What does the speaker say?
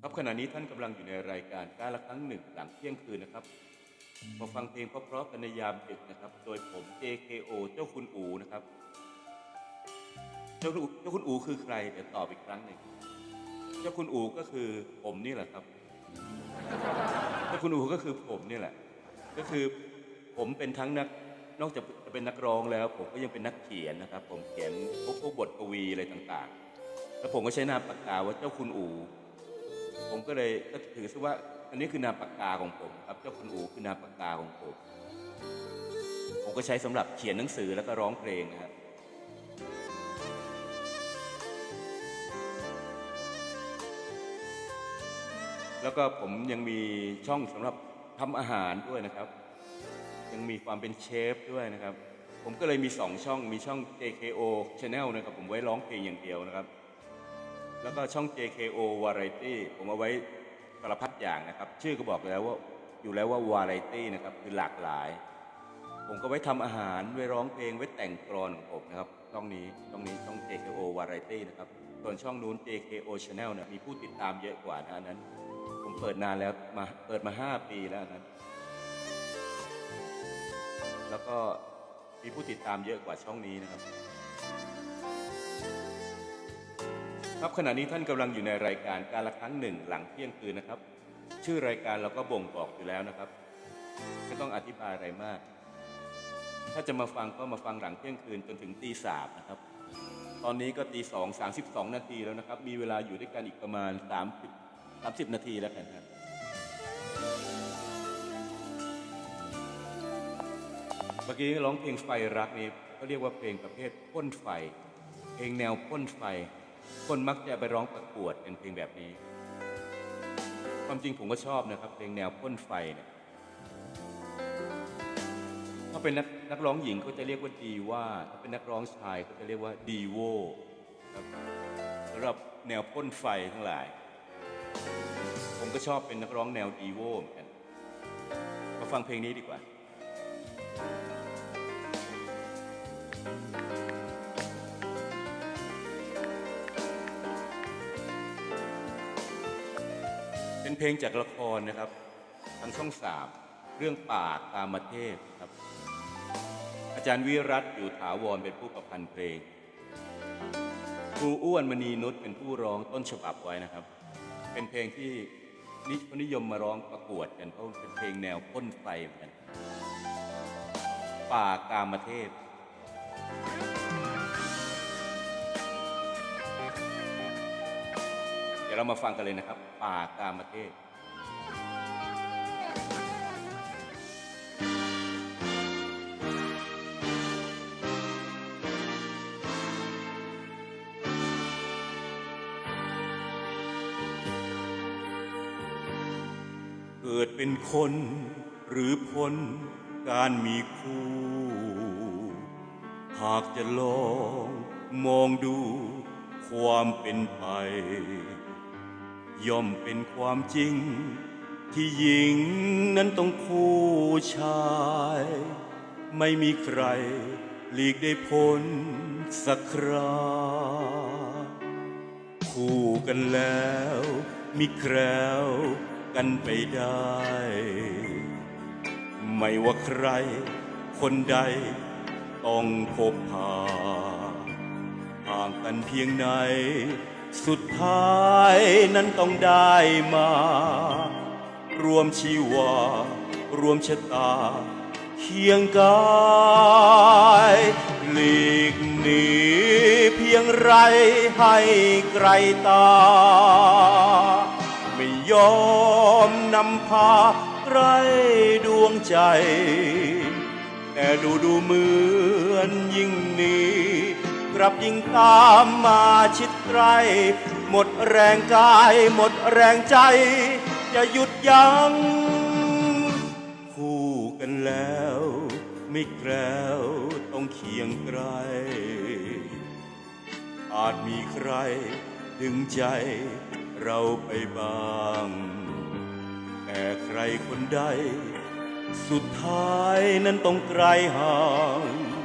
ครับขณะนี้ท่านกำลังอยู่ในรายการการละครั้งหนึ่งหลังเที่ยงคืนนะครับมาฟังเพลงเพราะๆกันในยามดึกนะครับ โดยผม JKO เจ้าคุณอูนะครับ เจ้าคุณอูเจ้าคุณอูคือใครเดี๋ยวตอบอีกครั้งหนึ่งเจ้าคุณอูก็คือผมนี่แหละครับเจ้าคุณอูก็คือผมนี่แหละ ก็คือผมเป็นทั้งนักนอกจากจะเป็นนักร้องแล้ว ผมก็ยังเป็นนักเขียนนะครับ ผมเขียนพวกพวกบทกวีอะไรต่างๆ แล้วผมก็ใช้นามปากกาว่าเจ้าคุณอู ผมก็เลยก็ถือซะว่าอันนี้คือนามปากกาของผมครับเจ้าคุณอูคือนามปากกาของผม ผมก็ใช้สำหรับเขียนหนังสือแล้วก็ร้องเพลงนะครับแล้วก็ผมยังมีช่องสำหรับทำอาหารด้วยนะครับ ยังมีความเป็นเชฟด้วยนะครับ ผมก็เลยมี2ช่องมีช่อง JKO Channel นะครับผมไว้ร้องเพลงอย่างเดียวนะครับ แล้วก็ช่อง JKO Variety ผมเอาไว้สารพัดอย่างนะครับ ชื่อก็บอกแล้วว่าอยู่แล้วว่า Variety นะครับคือหลากหลาย ผมก็ไว้ทำอาหารไว้ร้องเพลงไว้แต่งกลอนของผมนะครับช่องนี้ช่องนี้ช่อง JKO Variety นะครับส่วนช่องนู้น JKO Channel เนี่ยมีผู้ติดตามเยอะกว่านะนั้น ผมเปิดนานแล้วมาเปิดมา 5 ปีแล้วนั้น แล้วก็มีผู้ติดตามเยอะกว่าช่องนี้นะครับ ครับขณะนี้ท่านกำลังอยู่ในรายการการละครั้งหนึ่งหลังเที่ยงคืนนะครับ ชื่อรายการเราก็บ่งบอกอยู่แล้วนะครับไม่ต้องอธิบายอะไรมาก ถ้าจะมาฟังก็มาฟังหลังเที่ยงคืนจนถึงตีสามนะครับ ตอนนี้ก็ตีสองสามสิบสองนาทีแล้วนะครับ มีเวลาอยู่ด้วยกันอีกประมาณสามสิบสามสิบนาทีแล้วกันครับเมื่อกี้ร้องเพลงไฟรักนี่เขาเรียกว่าเพลงประเภทพ่นไฟ เพลงแนวพ่นไฟ คนมักจะไปร้องประกวดเป็นเพลงแบบนี้ ความจริงผมก็ชอบนะครับ เพลงแนวพ่นไฟเนี่ยถ้าเป็นนักนักร้องหญิงเขาจะเรียกว่าดีว่าถ้าเป็นนักร้องชายเขาจะเรียกว่าดีโวครับสำหรับแนวพ่นไฟทั้งหลาย ผมก็ชอบเป็นนักร้องแนวดีโวเหมือนกันมาฟังเพลงนี้ดีกว่า เป็นเพลงจากละครนะครับ ทางช่องสามเรื่องป่าตามเทพครับ อาจารย์วิรัตอยู่ถาวรเป็นผู้ประพันธ์เพลง ครูอ้วนมณีนุชเป็นผู้ร้องต้นฉบับไว้นะครับ เป็นเพลงที่นินิยมมาร้องประกวดกันเพราะเป็นเพลงแนวพ่นไฟเหมือนกันป่ากามเทพ ดี๋ยวเรามาฟังกันเลยนะครับ ป่ากามเทพเกิดเป็นคนหรือพ้นการมีคู่ หากจะลองมองดูความเป็นไป ย่อมเป็นความจริง ที่หญิงนั้นต้องคู่ชาย ไม่มีใครหลีกได้พ้นสักคราคู่กันแล้ว มีแคล้วกันไปได้ ไม่ว่าใคร คนใดต้องพบพาห่างกันเพียงไหน สุดท้ายนั้นต้องได้มา รวมชีวา รวมชะตา เคียงกายหลีกหนีเพียงไรให้ไกลตา ไม่ยอมนำพาไรดวงใจ แต่ดูดูเหมือนยิ่งหนี้ กลับยิ่งตามมาชิดใกล้หมดแรงกาย หมดแรงใจ จะหยุดยัง้งคู่กันแล้ว ไม่แกล้วต้องเคียงไกล อาจมีใคร ดึงใจเราไปบ้าง แต่ใครคนใด สุดท้ายนั้นต้องไกลห่าง